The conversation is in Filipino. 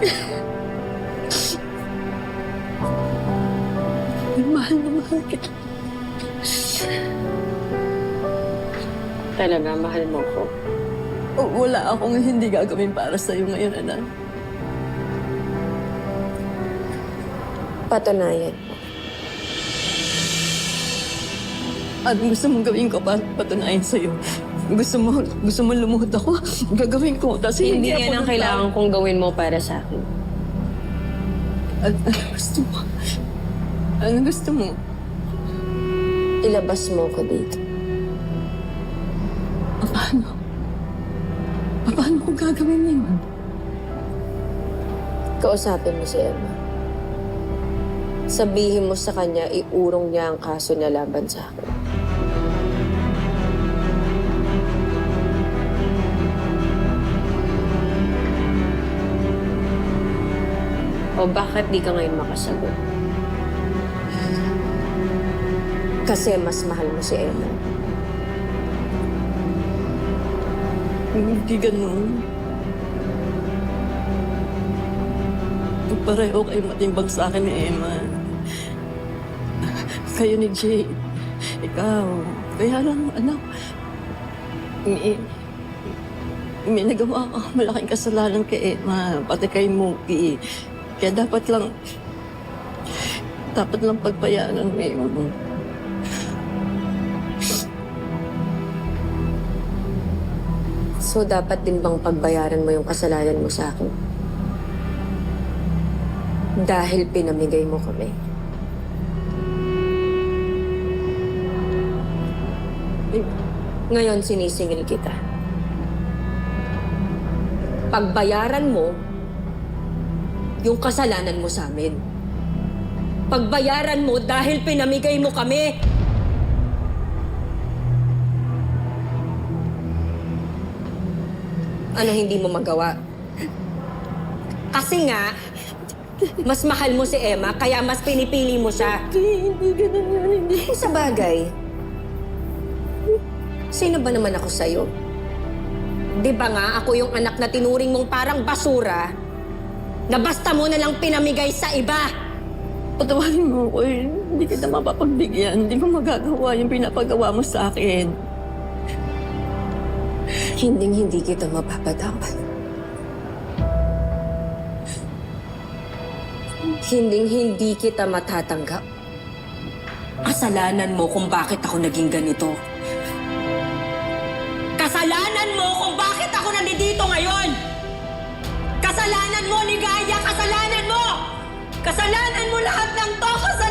Mahal na mahal kita. Talaga, mahal mo ko. O, Wala akong hindi gagawin para sa'yo ngayon, anak. Patunayan mo. Anong gusto mong gawin ko para patunayan sa'yo? Gusto mo, gusto mo lumuhod ako? Gagawin ko. Tapos Hindi ako yan ang kailangan kong gawin mo para sa akin. An- ano gusto mo? Ano gusto mo? Ilabas mo ko dito. Paano? Paano ko gagawin yun? Kausapin mo si Emma. Sabihin mo sa kanya, iurong niya ang kaso niya laban sa akin. O bakit di ka ngayon makasagot? Kasi mas mahal mo si Emma. Hindi ganun. Pareho kayo matimbang sa akin ni Emma. Kayo ni Jay. Ikaw. Kaya lang, anak. May, may nagawa ka malaking kasalanan kay Emma. Pati kay Mookie. Kaya dapat lang, dapat lang pagpayaan mo yun. So, dapat din bang pagbayaran mo yung kasalanan mo sa akin? Dahil pinamigay mo kami. Ngayon, sinisingil kita. Pagbayaran mo yung kasalanan mo sa amin. Pagbayaran mo dahil pinamigay mo kami. Ano hindi mo magawa? Kasi nga, mas mahal mo si Emma, kaya mas pinipili mo siya. Hindi, hindi ganun yun. Hindi. Sa bagay, sino ba naman ako sa'yo? Di ba nga ako yung anak na tinuring mong parang basura na basta mo na lang pinamigay sa iba? Patawarin mo ko eh. Hindi kita mapapagbigyan. Hindi ko magagawa yung pinapagawa mo sa akin. Hinding hindi kita mapapatawad. Hinding hindi kita matatanggap. Kasalanan mo kung bakit ako naging ganito. Kasalanan mo kung bakit ako nandito ngayon! Kasalanan mo, Ligaya! Kasalanan mo! Kasalanan mo lahat ng to! Kasalanan